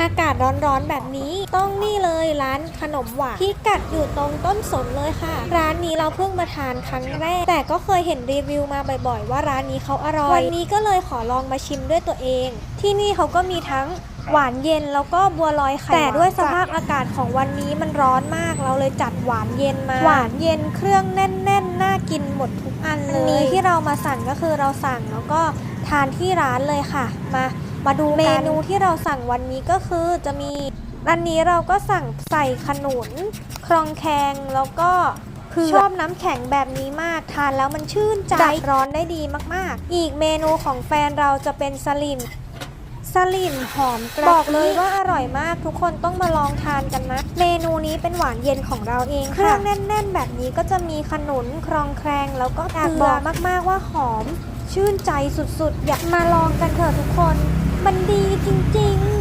อากาศร้อนๆแบบนี้ ต้องนี่เลยร้านขนมหวานที่กัดอยู่ตรงต้นสนเลยค่ะ ร้านนี้เราเพิ่งมาทานครั้งแรก แต่ก็เคยเห็นรีวิวมาบ่อยๆ ว่าร้านนี้เขาอร่อย วันนี้ก็เลยขอลองมาชิมด้วยตัวเอง ที่นี่เขาก็มีทั้งหวานเย็นแล้วก็บัวลอยไข่แต่ด้วยสภาพอากาศของวันนี้มันร้อนมากเราเลยจัดหวานเย็นมา หวานเย็นเครื่องแน่นๆน่ากินหมดทุกอันเลยนี้ที่เรามาสั่งก็คือเราสั่งแล้วก็ทานที่ร้านเลยค่ะมา มาดูเมนูที่เราสั่งวันนี้ก็คือจะมีอันนี้เราก็สั่งใส่ขนุนครองแคงแล้วก็ชอบน้ำแข็งแบบนี้มากทานแล้วมันชื่นใจดับร้อนได้ดีมากๆ อีกเมนูของแฟนเราจะเป็นสลิมสลิมหอมกระบอกเลยว่าอร่อยมากทุกคนต้องมาลองทานกันนะ เมนูนี้เป็นหวานเย็นของเราเองค่ะเครื่องแน่น ๆ แบบนี้ก็จะมีขนุนครองแครงแล้วก็อยากบอกมากๆว่าหอม ชื่นใจสุดๆ อยากมาลองกันเถอะทุกคน มันดีจริงๆ